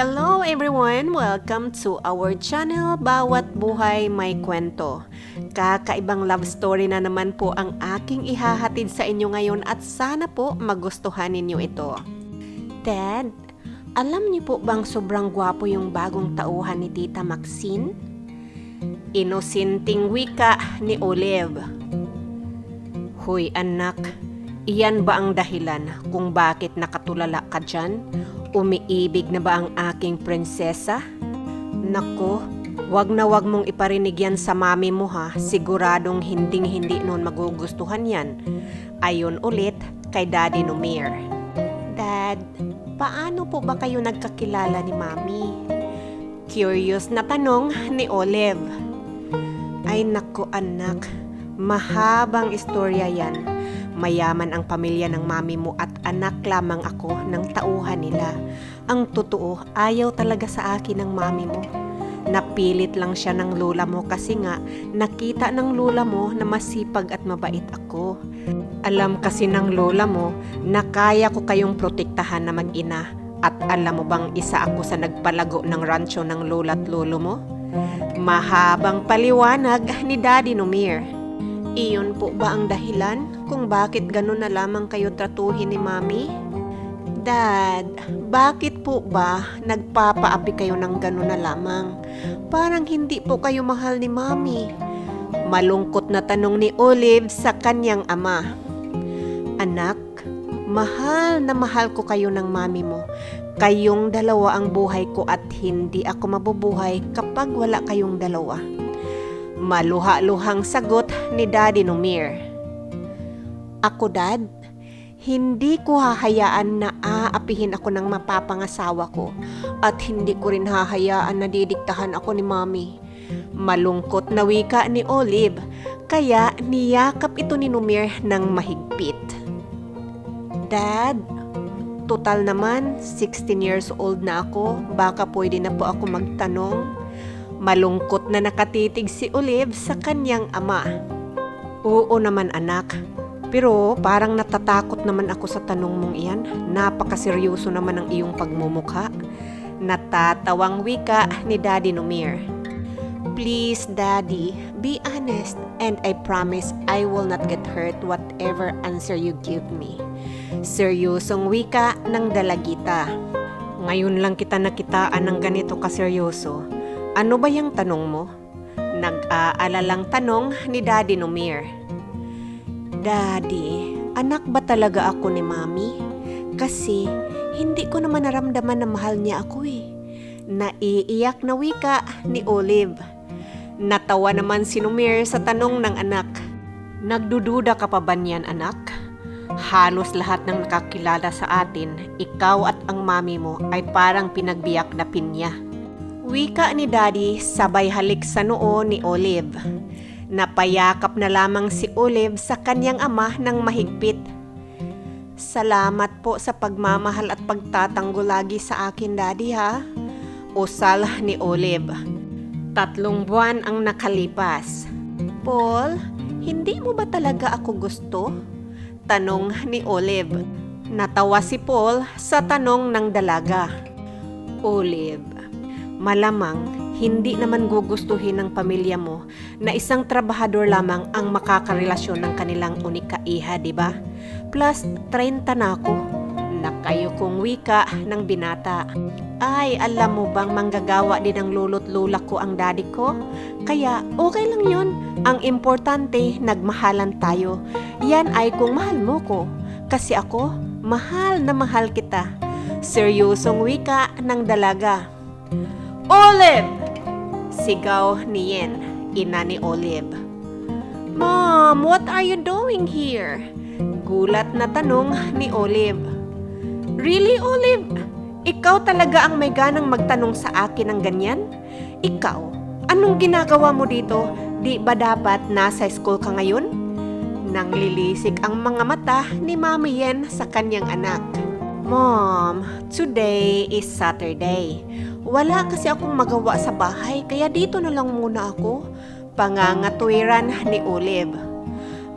Hello everyone! Welcome to our channel, Bawat Buhay May Kwento. Kakaibang love story na naman po ang aking ihahatid sa inyo ngayon at sana po magustuhan ninyo ito. Dad, alam niyo po bang sobrang gwapo yung bagong tauhan ni Tita Maxine? Inosinting wika ni Olive. Hoy anak, iyan ba ang dahilan kung bakit nakatulala ka dyan? Umiibig na ba ang aking prinsesa? Nako, wag na wag mong iparinig yan sa mami mo ha. Siguradong hinding hindi noon magugustuhan yan. Ayon ulit kay Daddy Numir. Dad, paano po ba kayo nagkakilala ni Mami? Curious na tanong ni Olive. Ay nako anak, mahabang istorya yan. Mayaman ang pamilya ng mami mo at anak lamang ako ng tauhan nila. Ang totoo, ayaw talaga sa akin ng mami mo. Napilit lang siya ng lola mo kasi nga nakita ng lola mo na masipag at mabait ako. Alam kasi ng lola mo na kaya ko kayong protektahan na mag-ina at alam mo bang isa ako sa nagpalago ng rancho ng lola at lolo mo? Mahabang paliwanag ni Daddy Numir. Iyon po ba ang dahilan kung bakit ganun na lamang kayo tratuhin ni Mami? Dad, bakit po ba nagpapaapi kayo ng ganun na lamang? Parang hindi po kayo mahal ni Mami. Malungkot na tanong ni Olive sa kanyang ama. Anak, mahal na mahal ko kayo ng mami mo. Kayong dalawa ang buhay ko at hindi ako mabubuhay kapag wala kayong dalawa. Maluha-luhang sagot ni Daddy Numir. Ako, Dad, hindi ko hahayaan na aapihin ako ng mapapangasawa ko at hindi ko rin hahayaan na didiktahan ako ni Mami. Malungkot na wika ni Olive, kaya niyakap ito ni Numir ng mahigpit. Dad, total naman, 16 years old na ako, baka pwede na po ako magtanong. Malungkot na nakatitig si Olive sa kanyang ama. Oo naman anak, pero parang natatakot naman ako sa tanong mong iyan. Napakaseryoso naman ang iyong pagmumukha. Natatawang wika ni Daddy Numir. Please, Daddy, be honest and I promise I will not get hurt whatever answer you give me. Seryosong wika ng dalagita. Ngayon lang kita nakitaan ng ganito kaseryoso. Ano ba yung tanong mo? Nag-aalalang tanong ni Daddy Numir. Daddy, anak ba talaga ako ni Mami? Kasi hindi ko naman naramdaman na mahal niya ako eh. Naiiyak na wika ni Olive. Natawa naman si Numir sa tanong ng anak. Nagdududa ka pa ba niyan anak? Halos lahat ng nakakilala sa atin, ikaw at ang mami mo ay parang pinagbiyak na pinya. Wika ni Daddy sabay halik sa noo ni Olive. Napayakap na lamang si Olive sa kanyang ama ng mahigpit. Salamat po sa pagmamahal at pagtatanggol lagi sa akin, Daddy ha. Usal ni Olive. Tatlong buwan ang nakalipas. Paul, hindi mo ba talaga ako gusto? Tanong ni Olive. Natawa si Paul sa tanong ng dalaga. Olive, malamang hindi naman gugustuhin ng pamilya mo na isang trabahador lamang ang makakarelasyon ng kanilang unika iha, di ba? Plus, 30 na ako. Nakayo kong wika ng binata. Ay, alam mo bang manggagawa din ng lolo't lola ko ang daddy ko? Kaya, okay lang yun. Ang importante, nagmahalan tayo. Yan ay kung mahal mo ko. Kasi ako, mahal na mahal kita. Seryosong wika ng dalaga. Olive! Sigaw ni Yen, ina ni Olive. Mom, what are you doing here? Gulat na tanong ni Olive. Really, Olive? Ikaw talaga ang may ganang magtanong sa akin ng ganyan? Ikaw, anong ginagawa mo dito? Di ba dapat nasa school ka ngayon? Nang lilisik ang mga mata ni Mami Yen sa kanyang anak. Mom, today is Saturday. Wala kasi akong magawa sa bahay kaya dito na lang muna ako. Pangangatwiran ni Olive.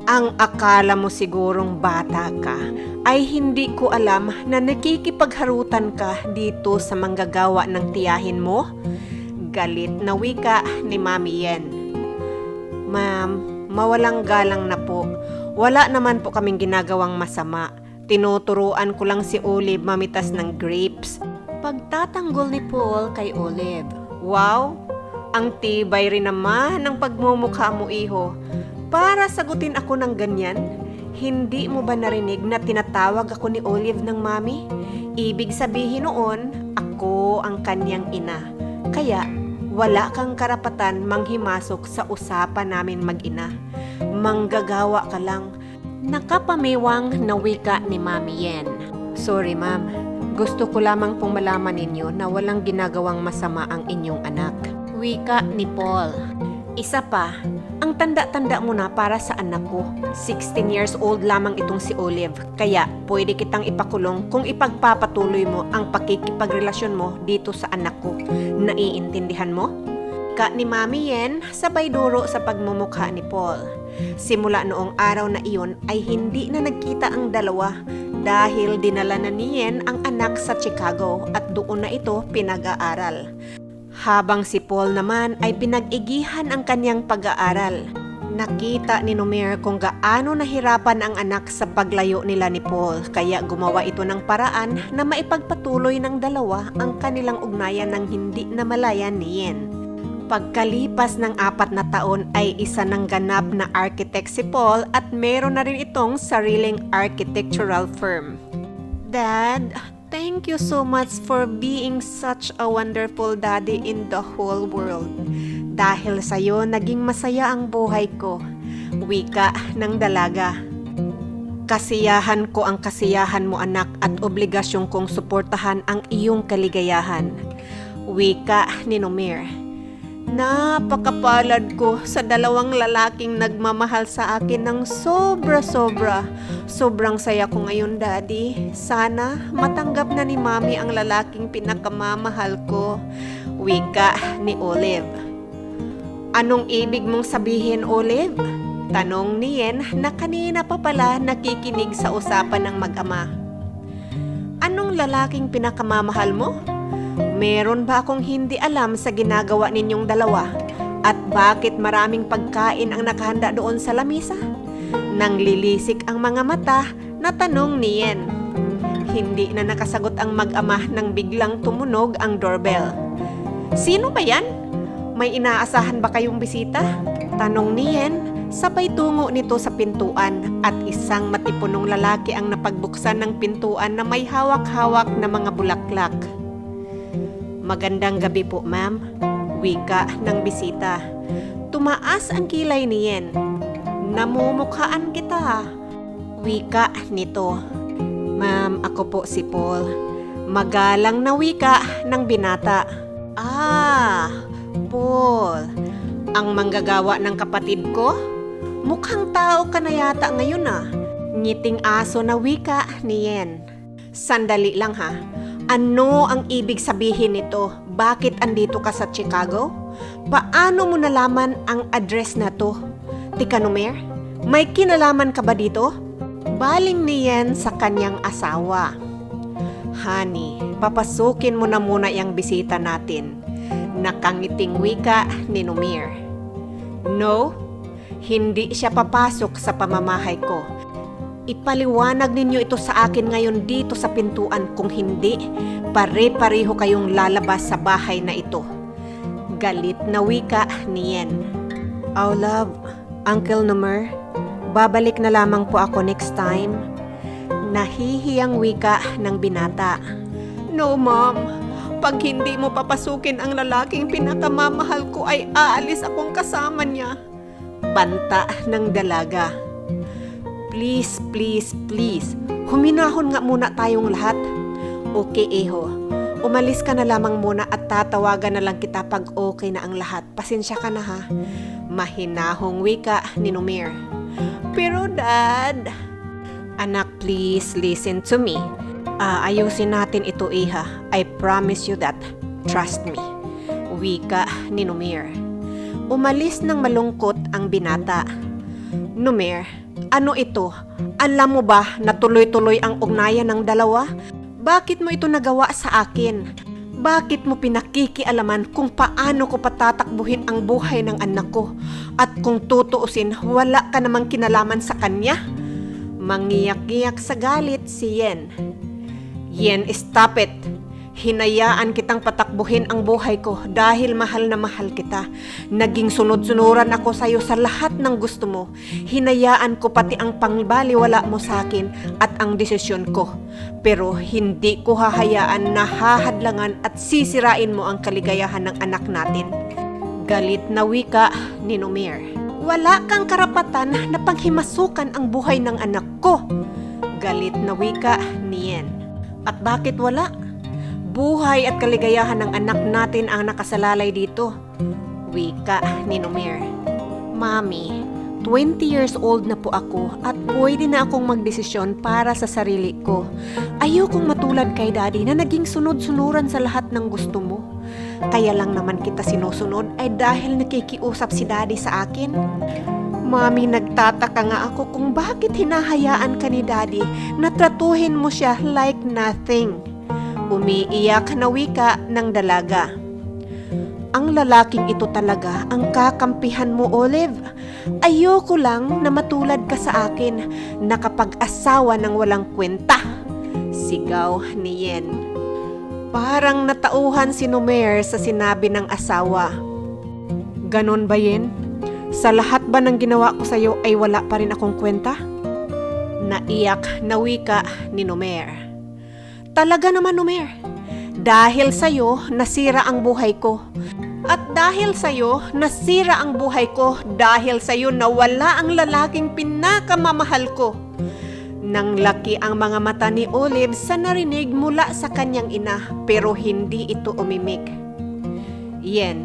Ang akala mo sigurong bata ka ay hindi ko alam na nakikipagharutan ka dito sa manggagawa ng tiyahin mo? Galit na wika ni Mami Yen. Ma'am, mawalang galang na po. Wala naman po kaming ginagawang masama. Tinuturuan ko lang si Olive mamitas ng grapes. Pagtatanggol ni Paul kay Olive. Wow! Ang tibay rin naman ng pagmumukha mo, iho. Para sagutin ako ng ganyan, hindi mo ba narinig na tinatawag ako ni Olive ng mami? Ibig sabihin noon, ako ang kanyang ina. Kaya, wala kang karapatan manghimasok sa usapan namin mag-ina. Manggagawa ka lang. Nakapamiwang na wika ni Mami Yen. Sorry ma'am, gusto ko lamang pong malaman ninyo na walang ginagawang masama ang inyong anak. Wika ni Paul. Isa pa, ang tanda-tanda mo na para sa anak ko. 16 years old lamang itong si Olive. Kaya pwede kitang ipakulong kung ipagpapatuloy mo ang pakikipagrelasyon mo dito sa anak ko. Naiintindihan mo? Ka ni Mami Yen sabay duro sa pagmumukha ni Paul. Simula noong araw na iyon ay hindi na nagkita ang dalawa dahil dinala na ni Yen ang anak sa Chicago at doon na ito pinag-aaral. Habang si Paul naman ay pinag-igihan ang kanyang pag-aaral. Nakita ni Numer kung gaano nahirapan ang anak sa paglayo nila ni Paul kaya gumawa ito ng paraan na maipagpatuloy ng dalawa ang kanilang ugnayan ng hindi na malayan ni Yen. Pagkalipas ng apat na taon ay isa ng ganap na architect si Paul at meron na rin itong sariling architectural firm. Dad, thank you so much for being such a wonderful daddy in the whole world. Dahil sa'yo, naging masaya ang buhay ko. Wika ng dalaga. Kasiyahan ko ang kasiyahan mo anak at obligasyon kong suportahan ang iyong kaligayahan. Wika ni Nomir. Napakapalad ko sa dalawang lalaking nagmamahal sa akin ng sobra-sobra. Sobrang saya ko ngayon, Daddy. Sana matanggap na ni Mami ang lalaking pinakamamahal ko. Wika ni Olive. Anong ibig mong sabihin, Olive? Tanong ni Yen na kanina pa pala nakikinig sa usapan ng mag-ama. Anong lalaking pinakamamahal mo? Meron ba akong hindi alam sa ginagawa ninyong dalawa? At bakit maraming pagkain ang nakahanda doon sa lamisa? Nang lilisik ang mga mata na tanong ni Yen. Hindi na nakasagot ang mag-ama nang biglang tumunog ang doorbell. Sino ba yan? May inaasahan ba kayong bisita? Tanong ni Yen, sabay tungo nito sa pintuan at isang matipunong lalaki ang napagbuksan ng pintuan na may hawak-hawak na mga bulaklak. Magandang gabi po, ma'am. Wika ng bisita. Tumaas ang kilay ni Yen. Namumukhaan kita. Wika nito. Ma'am, ako po si Paul. Magalang na wika ng binata. Ah, Paul. Ang manggagawa ng kapatid ko? Mukhang tao ka na yata ngayon ah. Ngiting aso na wika ni Yen. Sandali lang ha. Ano ang ibig sabihin nito? Bakit andito ka sa Chicago? Paano mo nalaman ang address na to? Tika Numer, may kinalaman ka ba dito? Baling niyan sa kanyang asawa. Honey, papasukin mo na muna yung bisita natin. Nakangiting wika ni Numir. No, hindi siya papasok sa pamamahay ko. Ipaliwanag ninyo ito sa akin ngayon dito sa pintuan kung hindi, pare-pareho kayong lalabas sa bahay na ito. Galit na wika ni Yen. Oh love, Uncle Numer, babalik na lamang po ako next time. Nahihiyang wika ng binata. No ma'am, pag hindi mo papasukin ang lalaking pinakamamahal ko ay aalis akong kasama niya. Banta ng dalaga. Please, please, please. Huminahon nga muna tayong lahat. Okay, Eho. Umalis ka na lamang muna at tatawagan na lang kita pag okay na ang lahat. Pasensya ka na ha. Mahinahong wika ni Numir. Pero dad... Anak, please listen to me. Ah, ayusin natin ito, Iha. I promise you that. Trust me. Wika ni Numir. Umalis ng malungkot ang binata. Numir, Ano ito? Alam mo ba na tuloy-tuloy ang ugnayan ng dalawa? Bakit mo ito nagawa sa akin? Bakit mo pinakikialaman kung paano ko patatakbuhin ang buhay ng anak ko? At kung tutuusin, wala ka namang kinalaman sa kanya? Mangiyak-iyak sa galit si Yen. Yen, stop it! Hinayaan kitang patakbuhin ang buhay ko dahil mahal na mahal kita. Naging sunod-sunuran ako sa iyo sa lahat ng gusto mo. Hinayaan ko pati ang pangbaliwala mo sa akin at ang desisyon ko. Pero hindi ko hahayaan na hahadlangan at sisirain mo ang kaligayahan ng anak natin. Galit na wika ni Numir. Wala kang karapatan na panghimasukan ang buhay ng anak ko. Galit na wika ni Yen. At bakit wala? Buhay at kaligayahan ng anak natin ang nakasalalay dito. Wika ni Numir. Mami, 20 years old na po ako at pwede na akong magdesisyon para sa sarili ko. Ayokong matulad kay daddy na naging sunod-sunuran sa lahat ng gusto mo. Kaya lang naman kita sinusunod ay dahil nakikiusap si daddy sa akin. Mami, nagtataka nga ako kung bakit hinahayaan ka ni daddy na tratuhin mo siya like nothing. Umiiyak na wika ng dalaga. Ang lalaking ito talaga ang kakampihan mo, Olive. Ayoko lang na matulad ka sa akin na kapag asawa ng walang kwenta. Sigaw ni Yen. Parang natauhan si Numer sa sinabi ng asawa. Ganon ba Yen? Sa lahat ba ng ginawa ko sa'yo ay wala pa rin akong kwenta? Naiyak na wika ni Numer. Talaga naman, Numer. Dahil sa'yo, nasira ang buhay ko. At dahil sa'yo, nasira ang buhay ko. Dahil sa'yo, nawala ang lalaking pinakamamahal ko. Nang laki ang mga mata ni Olive sa narinig mula sa kanyang ina pero hindi ito umimik. Yen,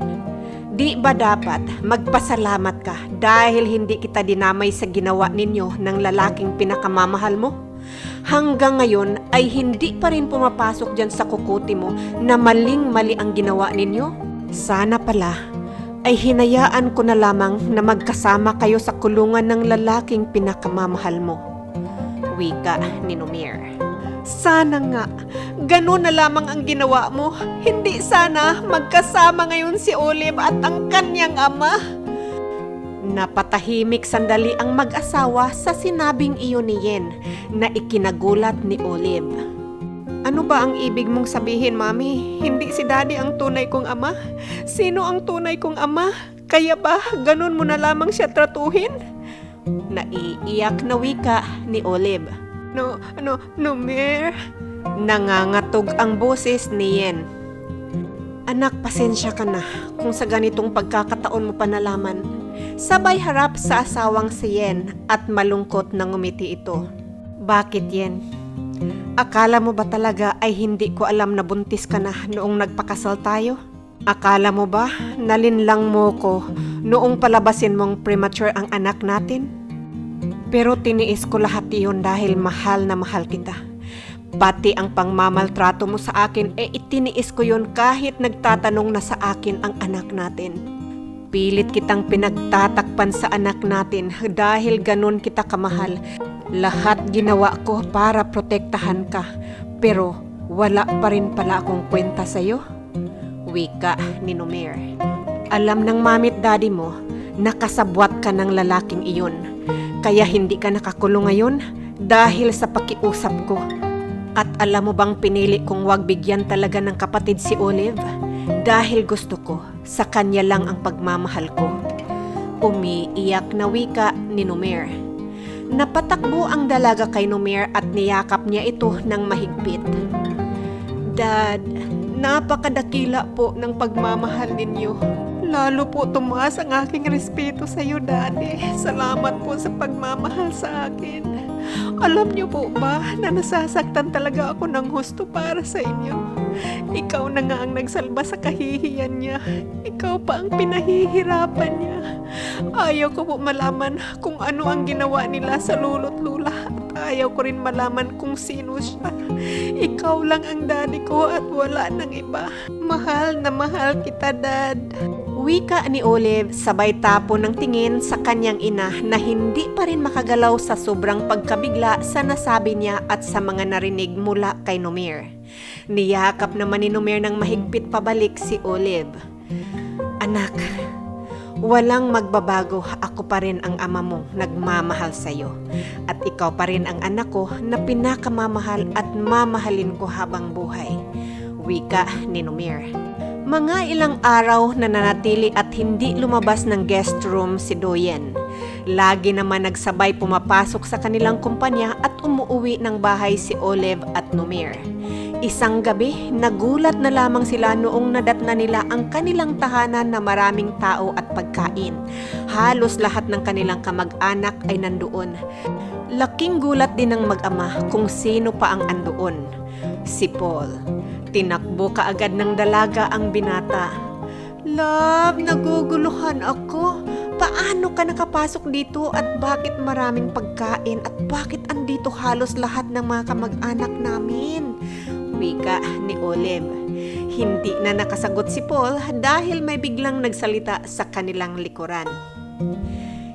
di ba dapat magpasalamat ka dahil hindi kita dinamay sa ginawa ninyo ng lalaking pinakamamahal mo? Hanggang ngayon ay hindi pa rin pumapasok dyan sa kukuti mo na maling-mali ang ginawa ninyo? Sana pala ay hinayaan ko na lamang na magkasama kayo sa kulungan ng lalaking pinakamamahal mo. Wika ni Numir. Sana nga, ganun na lamang ang ginawa mo. Hindi sana magkasama ngayon si Olive at ang kanyang ama. Napatahimik sandali ang mag-asawa sa sinabing iyon ni Yen na ikinagulat ni Olive. Ano ba ang ibig mong sabihin, Mami? Hindi si Daddy ang tunay kong ama? Sino ang tunay kong ama? Kaya ba ganun mo na lamang siya tratuhin? Naiiyak na wika ni Olive. No, no, no, Mer. Nangangatog ang boses ni Yen. Anak, pasensya ka na kung sa ganitong pagkakataon mo pa nalaman. Sabay harap sa asawang si Yen at malungkot na ngumiti ito. Bakit Yen? Akala mo ba talaga ay hindi ko alam na buntis ka na noong nagpakasal tayo? Akala mo ba nalinlang mo ko noong palabasin mong premature ang anak natin? Pero tiniis ko lahat iyon dahil mahal na mahal kita. Pati ang pangmamaltrato mo sa akin e itiniis ko yon kahit nagtatanong na sa akin ang anak natin. Pilit kitang pinagtatakpan sa anak natin dahil ganun kita kamahal. Lahat ginawa ko para protektahan ka, pero wala pa rin pala akong kwenta sa'yo. Wika ni Numer. Alam ng mamit daddy mo, nakasabwat ka ng lalaking iyon. Kaya hindi ka nakakulong ngayon dahil sa pakiusap ko. At alam mo bang pinili kong wag bigyan talaga ng kapatid si Olive? Dahil gusto ko, sa kanya lang ang pagmamahal ko. Umiiyak na wika ni Numer. Napatakbo ang dalaga kay Numer at niyakap niya ito ng mahigpit. Dad, napakadakila po ng pagmamahal ninyo. Lalo po tumaas ang aking respeto sa iyo, Daddy. Salamat po sa pagmamahal sa akin. Alam niyo po ba na nasasaktan talaga ako ng husto para sa inyo? Ikaw na nga ang nagsalba sa kahihiyan niya. Ikaw pa ang pinahihirapan niya. Ayaw ko po malaman kung ano ang ginawa nila sa lolo't lula at ayaw ko rin malaman kung sino siya. Ikaw lang ang daddy ko at wala nang iba. Mahal na mahal kita, Dad. Wika ni Olive sabay tapo ng tingin sa kanyang ina na hindi pa rin makagalaw sa sobrang pagkabigla sa nasabi niya at sa mga narinig mula kay Numir. Niyakap naman ni Numir ng mahigpit pabalik si Olive. Anak, walang magbabago. Ako pa rin ang ama mo nagmamahal sa'yo. At ikaw pa rin ang anak ko na pinakamamahal at mamahalin ko habang buhay. Wika ni Numir. Mga ilang araw na nanatili at hindi lumabas ng guest room si Doyen. Lagi naman nagsabay pumapasok sa kanilang kumpanya at umuuwi ng bahay si Olive at Numir. Isang gabi, nagulat na lamang sila noong nadatna nila ang kanilang tahanan na maraming tao at pagkain. Halos lahat ng kanilang kamag-anak ay nandoon. Laking gulat din ng mag-ama kung sino pa ang andoon. Si Paul. Tinakbo kaagad ng dalaga ang binata. Love, naguguluhan ako. Paano ka nakapasok dito at bakit maraming pagkain at bakit andito halos lahat ng mga kamag-anak namin? Wika ni Olive. Hindi na nakasagot si Paul dahil may biglang nagsalita sa kanilang likuran.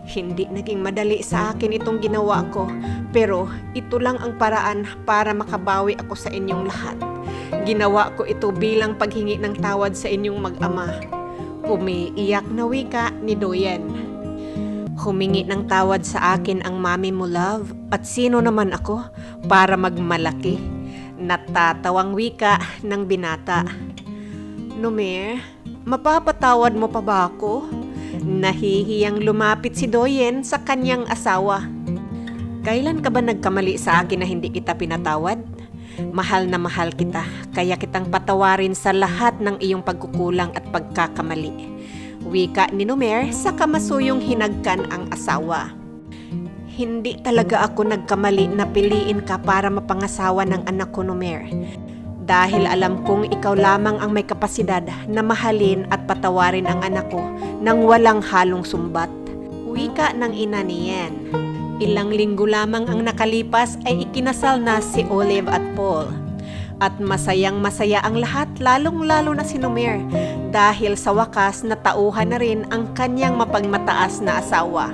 Hindi naging madali sa akin itong ginawa ko, pero ito lang ang paraan para makabawi ako sa inyong lahat. Ginawa ko ito bilang paghingi ng tawad sa inyong mag-ama. Umiiyak na wika ni Doyen. Humingi ng tawad sa akin ang mami mo, love. At sino naman ako para magmalaki? Natatawang wika ng binata. Numer, mapapatawad mo pa ba ako? Nahihiyang lumapit si Doyen sa kanyang asawa. Kailan ka ba nagkamali sa akin na hindi kita pinatawad? Mahal na mahal kita, kaya kitang patawarin sa lahat ng iyong pagkukulang at pagkakamali. Wika ni Numer sa kamasuyong hinagkan ang asawa. Hindi talaga ako nagkamali na piliin ka para mapangasawa ng anak ko, Numer. Dahil alam kong ikaw lamang ang may kapasidad na mahalin at patawarin ang anak ko nang walang halong sumbat. Wika ng ina ni Yen. Ilang linggo lamang ang nakalipas ay ikinasal na si Olive at Paul. At masayang masaya ang lahat lalong lalo na si Numer dahil sa wakas natauhan na rin ang kanyang mapagmataas na asawa.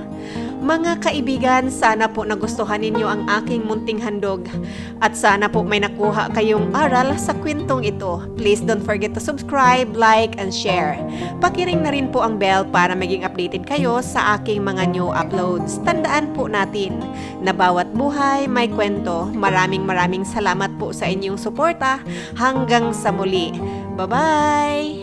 Mga kaibigan, sana po nagustuhan ninyo ang aking munting handog at sana po may nakuha kayong aral sa kwentong ito. Please don't forget to subscribe, like, and share. Pakiring na rin po ang bell para maging updated kayo sa aking mga new uploads. Tandaan po natin na bawat buhay may kwento. Maraming maraming salamat po sa inyong suporta. Hanggang sa muli. Bye-bye!